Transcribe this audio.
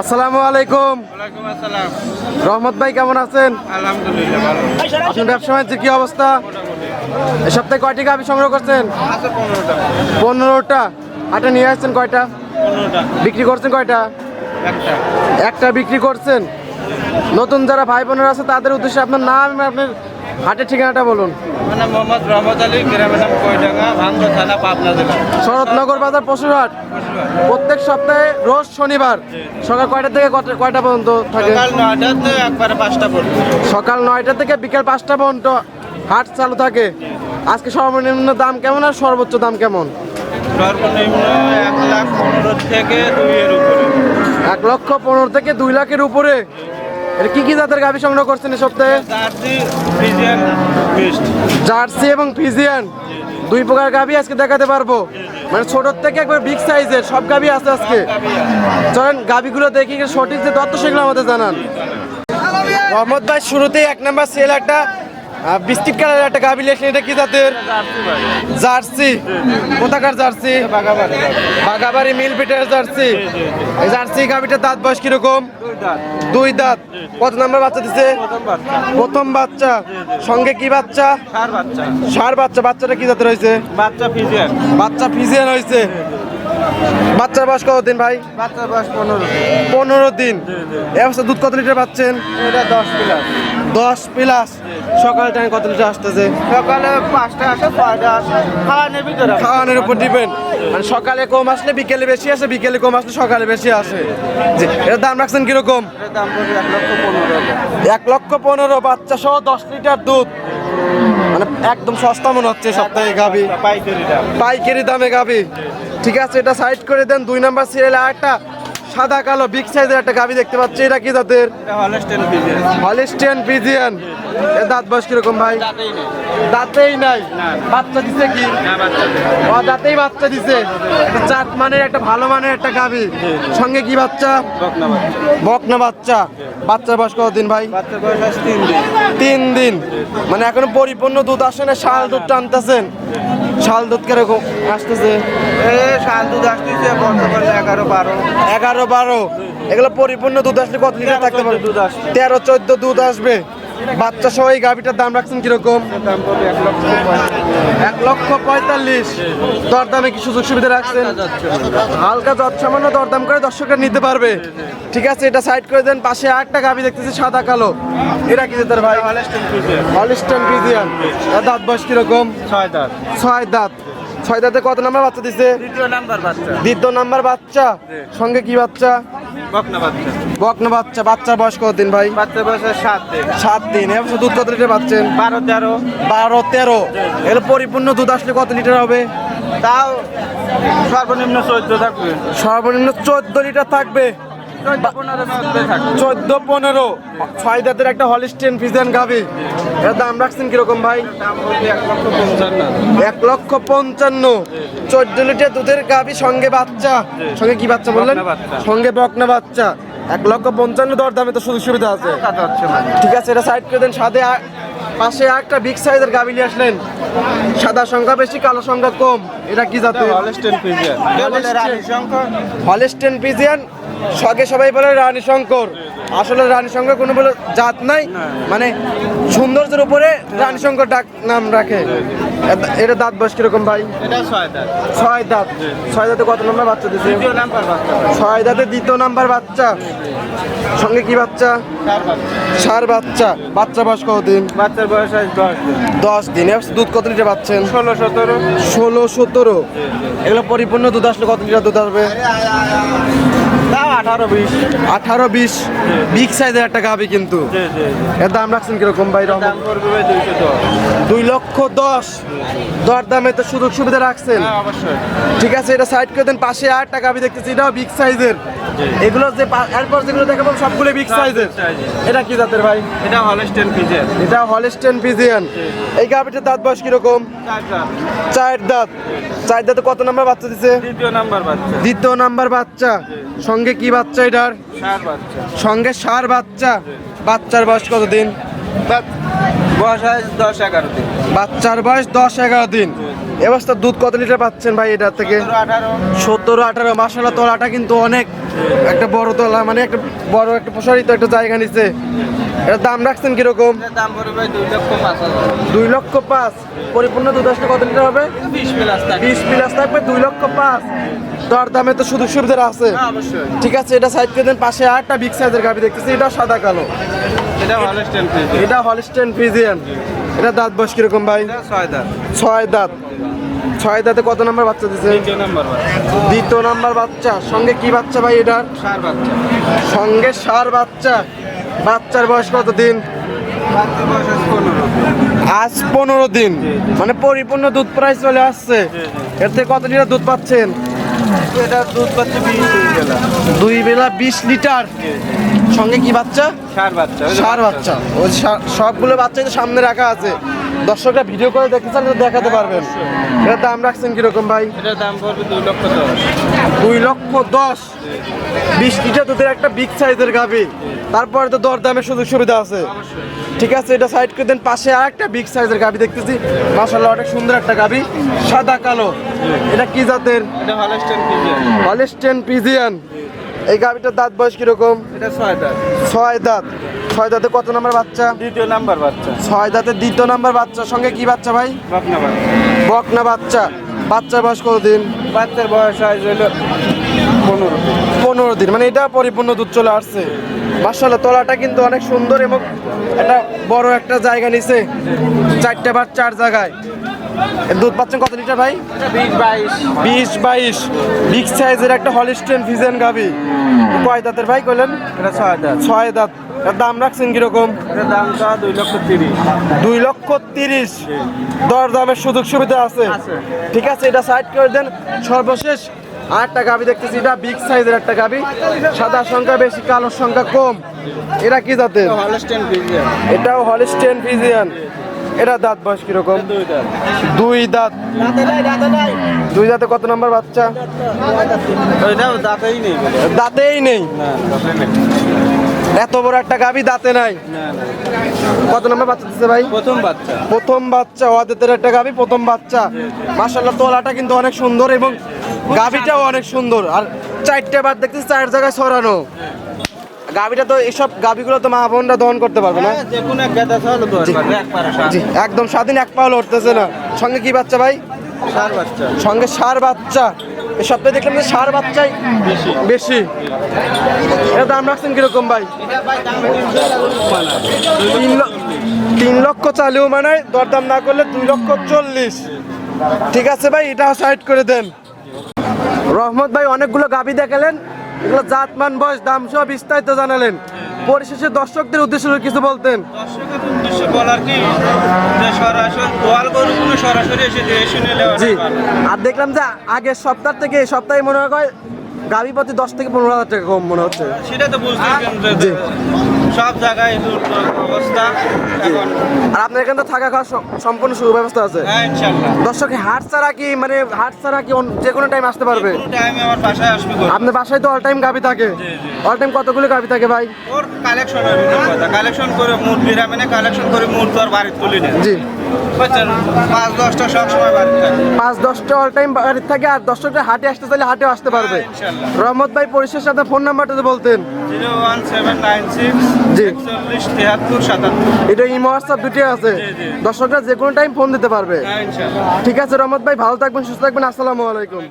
আসসালামু আলাইকুম। রহমত ভাই কেমন আছেন? আপনার ব্যবসা বাণিজ্যের কি অবস্থা? এ সপ্তাহে কয়টি গাভি সংগ্রহ করছেন? পনেরোটা। হাটে নিয়ে আসছেন কয়টা? বিক্রি করছেন কয়টা? একটা। বিক্রি করছেন? নতুন যারা ভাই বোনেরা আছে তাদের উদ্দেশ্যে আপনার নাম আপনার হাটের ঠিকানাটা বলুন। মোহাম্মদ রহমত আলী গ্রামের নাম কয়ডাঙ্গা ভাঙ্গা থানা পাবনা জেলা। শরৎনগর বাজার পশুরহাট প্রত্যেক সপ্তাহে রোজ শনিবার সকাল কয়টা থেকে কয়টা পর্যন্ত থাকে? সকাল নয়টাতে একবারে পাঁচটা পর্যন্ত। সকাল নয়টা থেকে বিকেল পাঁচটা পর্যন্ত হাট চালু থাকে। আজকে সর্বনিম্ন দাম কেমন আর সর্বোচ্চ দাম কেমন? সর্বনিম্ন এক লাখ পনেরো থেকে দুইয়ের উপরে। এক লক্ষ পনেরো থেকে দুই লাখের উপরে। এটা কি কি জাতের গাভী সংগ্রহ করছেন এই সপ্তাহে? জার্সি এবং ফিজিয়ান দুই প্রকার গাভী আজকে দেখাতে পারব। মানে ছোটোর থেকে একবার বিগ সাইজের সব গাভী আছে আজকে। চলেন গাভীগুলো দেখি সঠিক যে তথ্য সেগুলো আমাদের জানান। মোহাম্মদ ভাই শুরুতেই এক নাম্বার সেল একটা বিস্কিট কালারের একটা গাভি লেখলেন এটা কি জাতের? জার্সি। কোথাকার জার্সি? বাগাবাড়ি মিল পিটের জার্সি। এই জার্সি গাভিটার দাঁত বয়স কীরকম? দুই দাঁত। কত নাম্বার বাচ্চা দিছে? প্রথম বাচ্চা। সঙ্গে কি বাচ্চা? সার বাচ্চা। বাচ্চাটা কি জাতের হয়েছে? বাচ্চা ফিজিয়ান। বাচ্চা ফিজিয়ান হয়েছে। বাচ্চার বয়স কতদিন ভাই? বাচ্চা বয়স পনেরো পনেরো দিন। এই অবস্থা দুধ কত লিটার পাচ্ছেন? এটা দশ প্লাস দশ প্লাস সকাল টাইম কত লিটার আসতেছে? সকালে পাঁচটা আসে ছয়টা আসে। খাওয়ানোর ভিতরে খাওয়ানোর উপর ডিপেন্ড মানে সকালে কম আসলে বিকেলে বেশি আসে বিকেলে কম আসলে সকালে বেশি আসে। জি এর দাম রাখছেন কীরকম? দাম এক লক্ষ পনেরো বাচ্চা সহ দশ লিটার দুধ। মানে একদম সস্তা মনে হচ্ছে সপ্তাহে গাভি। পাইকারি দামে। গাবি ঠিক আছে এটা সাইড করে দেন। দুই নাম্বার সিরিয়াল আর একটা। সাদা কালো বিগ সাইজের একটা গাবি দেখতে পাচ্ছি। এটা কি জাতের? এটা হলস্টেন পিজিয়ান দাঁত বয়স কীরকম ভাই? দাঁতেই নাই। বাচ্চা দিছে কি। ও দাঁতেই বাচ্চা দিছে। জাত মানের একটা ভালো মানের একটা গাবি সঙ্গে কি বাচ্চা? বকনা বাচ্চা। বাচ্চা। বাচ্চার বয়স কতদিন ভাই? তিন দিন। তিন দিন। মানে এখনও পরিপূর্ণ দুধ আসে না? শাল দুধ টানতেছেন? শাল দুধ কীরকম আসতেছে? এ শাল দুধ আসতেছে এগারো বারো। এগারো বারো। এগুলো পরিপূর্ণ দুধ আসলে কত লিটার থাকতে পারে তেরো চোদ্দ দুধ আসবে। বাচ্চা সহ এই গাভিটার দাম রাখছেন কীরকম? এক লক্ষ পঁয়তাল্লিশ। দরদামে কি সুযোগ সুবিধা রাখছেন? হালকা যত সামান্য দরদাম করে দর্শকরা নিতে পারবে। ঠিক আছে এটা সাইড করে দেন। পাশে আরেকটা গাভি দেখতেছি সাদা কালো। এরা কি যেতে ভাই? হলস্টেন বিজিয়ান দাঁত বয়স কীরকম? ছয় দাঁত। ছয় দাঁত। ছয় দাঁতে কত নাম্বার বাচ্চা দিছে? দ্বিতীয় নাম্বার বাচ্চা। দ্বিতীয় নাম্বার বাচ্চা? সঙ্গে কি বাচ্চা? বকনা বাচ্চা। বকনা বাচ্চা। বাচ্চার বয়স কতদিন ভাই? বাচ্চার বয়স সাত দিন। সাত দিন। এবছর দুধ কত লিটার পাচ্ছেন? বারো তেরো। বারো তেরো। এর পরিপূর্ণ দুধ আসলে কত লিটার হবে? তাও সর্বনিম্ন চোদ্দ থাকবে। সর্বনিম্ন চোদ্দ লিটার থাকবে। চোদ্দ পনেরো। ছয় দাঁতের একটা হলিস্টেন ফিজেন গাবি এর দাম রাখছেন কীরকম ভাই? এক লক্ষ পঞ্চান্ন। চোদ্দ লিটার দুধের গাবি সঙ্গে বাচ্চা। সঙ্গে কি বাচ্চা বললেন? সঙ্গে বকনা বাচ্চা। এক লক্ষ পঞ্চান্ন দর দামে তো সুযোগ সুবিধা আছে মানে। ঠিক আছে এটা সাইড করে দেন আ- পাশে একটা বিগ সাইজের গাবি নিয়ে আসলেন। সাদা সংখ্যা বেশি কালো সংখ্যা কম। এটা কি জাতের? Holstein Friesian. বলে রানী শঙ্কর। হলিস্টেন পিজিয়ান সগে সবাই বলে রানী শঙ্কর। আসলে রানী শঙ্কর কোনো বলে জাত নাই মানে সৌন্দর্যের উপরে রানী শঙ্কর ডাক নাম রাখে। এটা দাঁত বয়স কীরকম ভাই? এটা ছয় দাঁত। ছয় দাঁত। ছয় দাঁতে কত নম্বর বাচ্চা দিছে? দ্বিতীয় নাম্বার বাচ্চা। ছয় দাঁতে দ্বিতীয় নাম্বার বাচ্চা। সঙ্গে কি বাচ্চা? সার বাচ্চা। বাচ্চা বয়স কতদিন? বাচ্চার বয়স আজ দশ দিন। দশ দিন। দুধ কত লিটার পাচ্ছেন? ষোলো সতেরো। ষোলো সতেরো। এগুলো পরিপূর্ণ দুধ আসলে কত লিটার দুধ আসবে? আঠারো বিশ। বিগ সাইজের একটা গাবি কিন্তু। এর দাম রাখছেন কীরকম ভাই দুই লক্ষ দশ। দর দামে তো সুযোগ সুবিধা রাখছেন। হ্যাঁ ঠিক আছে এটা সাইড করে দেন পাশে আর টাকা আমি দেখতেছি এটাও বিগ সাইজের এগুলো যে এরপর যেগুলো দেখাবো সবগুলো বিগ সাইজের এটা কি জাতের ভাই? এটা হলস্টেন ফিজিয়ান এটা হলিস্টেন পিজিয়ান এই গাবিটার দাঁত বয়স কীরকম? চার দাঁত। চার দাঁতে। কত নাম্বার বাচ্চা দিছে? দ্বিতীয় নাম্বার বাচ্চা। দ্বিতীয় নাম্বার বাচ্চা। সঙ্গে কি বাচ্চা এটার? সঙ্গে সার বাচ্চা? বাচ্চার বয়স কতদিন? বয়স দশ এগারো দিন। বাচ্চার বয়স দশ এগারো দিন। এবছর দুধ কত লিটার পাচ্ছেন ভাই এটার থেকে? সতেরো আঠারো। মাসালা তলাটা কিন্তু অনেক একটা বড় তলা মানে একটা বড় একটা প্রসারিত একটা জায়গা নিচ্ছে এটার দাম রাখছেন কীরকম? দাম দুই লক্ষ পাঁচ পরিপূর্ণ দুধ আসলে কত লিটার হবে? বিশ প্লাস থাকে থাকবে দুই লক্ষ পাঁচ। দর দামে তো সুযোগ সুবিধা আছে। হ্যাঁ, ঠিক আছে এটা সাইড করে দেন পাশে আটটা বিগ সাইজের গাভি দেখতেছি এটা সাদা কালো। এটা হলস্টেন ফ্রিজিয়ান এটা দাঁত বয়স কীরকম ভাই? ছয় দাম ছয় দাঁত। ছয় দাঁতে কত নাম্বার বাচ্চা দিছে? দ্বিতীয় নাম্বার বাচ্চা। সঙ্গে কি বাচ্চা ভাই এটার? সার বাচ্চা। সঙ্গে সার বাচ্চা। বাচ্চার বয়স কত দিন আজ পনেরো। দিন। মানে পরিপূর্ণ দুধ প্রায় চলে আসছে। এর থেকে কত লিটার দুধ পাচ্ছেন? এটা দুধ পাচ্ছে বিশ দুই বেলা দুই বেলা বিশ লিটার। সঙ্গে কি বাচ্চা? সার বাচ্চা ওই সার বাচ্চা। ওই সবগুলো বাচ্চাই তো সামনে রাখা আছে। দর্শকরা ভিডিও করে দেখতে চান দেখাতে পারবেন। এর দাম রাখছেন কীরকম ভাই? এটার দাম পড়বে দুই লক্ষ দশ। দুই লক্ষ দশ। বিশ লিটার দুধের একটা বিগ সাইজের গাভি। তারপরে তো দর দামের সুযোগ সুবিধা আছে। ঠিক আছে এটা সাইড করে দেন পাশে আর একটা বিগ সাইজের গাভি দেখতেছি। মাসাল্লাহ অনেক সুন্দর একটা গাভি। সাদা কালো। এটা কি জাতের? হলিস্টেন পিজিয়ান এই গাভিটার দাঁত বয়স কীরকম? এটা ছয় দাম ছয় দাঁত। ছয় দাঁতে কত নাম্বার বাচ্চা? দ্বিতীয় নাম্বার বাচ্চা। ছয় দাঁতের দ্বিতীয় নাম্বার বাচ্চা। সঙ্গে কি বাচ্চা ভাই? বাপনা বাচ্চা। বকনা বাচ্চা। বাচ্চার বয়স কতদিন? বাচ্চার বয়স আজ হলো পনেরো পনেরো দিন। মানে এটা পরিপূর্ণ দুধ চলে আসছে। মার্শাল্লাহ তলাটা কিন্তু অনেক সুন্দর এবং একটা বড় একটা জায়গা নিছে। চারটে বার চার জায়গায়। দুধ পাচ্ছেন কত লিটার ভাই? বিশ বাইশ। বিগ সাইজের একটা হলিস্টেন ফিজেন গাবি কয় দাঁতের ভাই কইলেন? এটা ছয় দাম ছয় দাঁত। দাম রাখছেন কীরকম? এটার দাম তো দুই লক্ষ তিরিশ। দুই লক্ষ তিরিশ। দর দামের সুযোগ সুবিধা আছে। ঠিক আছে এটা সাইড করে দেন। সর্বশেষ আর একটা গাবি দেখতেছি। এটা বিগ সাইজের একটা গাবি সাদা সংখ্যা বেশি কালোর সংখ্যা কম। এটা কি জাতের? এটাও হলিস্টেন ফিজিয়ান এটা দাঁত বয়স কীরকম? দুই দাঁত। দুই দাঁতে। কত নম্বর বাচ্চা? দাঁতেই নেই দাঁতেই নেই? না দাঁতে নেই। এত বড় একটা গাবি দাঁতে নাই? না না। কত নম্বর বাচ্চা দিচ্ছে ভাই? প্রথম বাচ্চা। প্রথম বাচ্চা ওয়াদেতের একটা গাবি প্রথম বাচ্চা। মাশাল্লাহ তোলাটা কিন্তু অনেক সুন্দর এবং গাবিটাও অনেক সুন্দর। আর চারটে বার দেখতেছি চার জায়গায় ছড়ানো। গাবিটা তো এইসব গাবিগুলো তো মা বোনরা দহন করতে পারবে না। হ্যাঁ, যে কোনো এক গাদা হলো তো পারবে একবারে সার জি একদম স্বাধীন এক পাও লড়তেছে না। সঙ্গে কি বাচ্চা ভাই? সার বাচ্চা। সঙ্গে সার বাচ্চা। এই সপ্তাহে দেখলাম যে সার বাচ্চাই বেশি। বেশি। এটা দাম রাখছেন কীরকম ভাই? ভাই তিন তিন লক্ষ চালিও মানে দরদাম না করলে দুই লক্ষ চল্লিশ। ঠিক আছে ভাই এটা সাইড করে দেন। রহমত ভাই অনেকগুলো গাবি দেখালেন। এগুলো জাতমান বয়স দাম সহ বিস্তারিত জানালেন। পরিশেষে দর্শকদের উদ্দেশ্যে কিছু বলতেন। উদ্দেশ্য বলার কি? যে সরাসরি দোয়াল গরুগুলো সরাসরি এসে দেখে শুনে জি। আর দেখলাম যে আগের সপ্তাহ থেকে এই সপ্তাহে মনে হয় গাড়ি প্রতি দশ থেকে পনেরো হাজার টাকা কম মনে হচ্ছে। সেটা তো। যে সব জায়গায় অবস্থা। এখন আর আপনার এখানে তো থাকা খাওয়া সম্পূর্ণ সুব্যবস্থা আছে। হ্যাঁ ইনশাল্লাহ। দর্শক হাট ছাড়া কি মানে হাট ছাড়া কি যে কোনো টাইম আসতে পারবে? টাইমে আমার বাসায় আসবে আপনার বাসায় তো অল টাইম গাবি থাকে। অল টাইম কতগুলো গাবি থাকে ভাই? ওর কালেকশন কালেকশন করে মুড বিরামে কালেকশন করে মুড তো আর বাড়ি তুলি না জি। পাঁচ দশটা অল টাইম বাড়ির থাকে আর হাটে আসতে চাইলে হাটেও আসতে পারবে। রহমত ভাই পরিশেষে আপনার ফোন নাম্বারটা বলতেন। এটা ইমো হোয়াটসঅ্যাপ দুটি আছে। জি, জি। দর্শকরা যে কোনো টাইম ফোন দিতে পারবে। হ্যাঁ ঠিক আছে রহমত ভাই ভালো থাকবেন সুস্থ থাকবেন আসসালামু আলাইকুম।